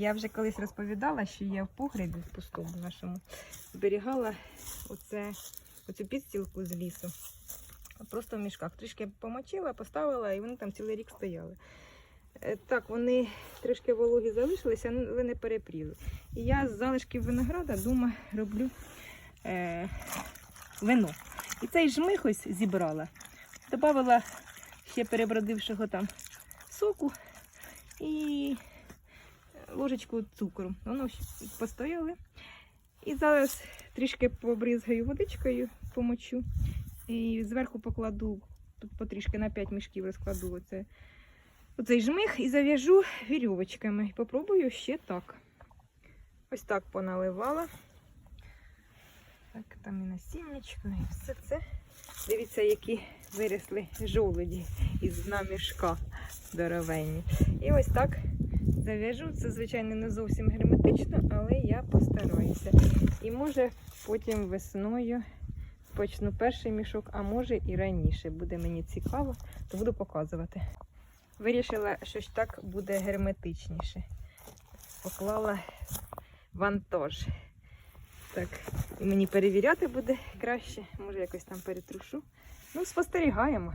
Я вже колись розповідала, що я в погребі в пустому нашому зберігала оце, оцю підстілку з лісу. Просто в мішках. Трішки помочила, поставила, і вони там цілий рік стояли. Е, Так, вони трішки вологі залишилися, але не перепріли. І я з залишків винограда дома роблю е, вино. І цей жмих ось зібрала. Добавила ще перебродившого там соку і ложечку цукру. Воно постояли. І зараз трішки побризгаю водичкою, помочу. І зверху покладу, тут потрішки на 5 мішків розкладу оце, оцей жмих і зав'яжу вірьовочками. Попробую ще так. Ось так поналивала. Так, там і насіннячко, і все це. Дивіться, які виросли жолуді із дна мішка здоровенні. І ось так зав'яжу. Це, звичайно, не зовсім герметично, але я постараюся. І може потім весною почну перший мішок, а може і раніше. Буде мені цікаво, то буду показувати. Вирішила, що ж так буде герметичніше. Поклала вантаж. Так, і мені перевіряти буде краще. Може якось там перетрушу. Ну, спостерігаємо.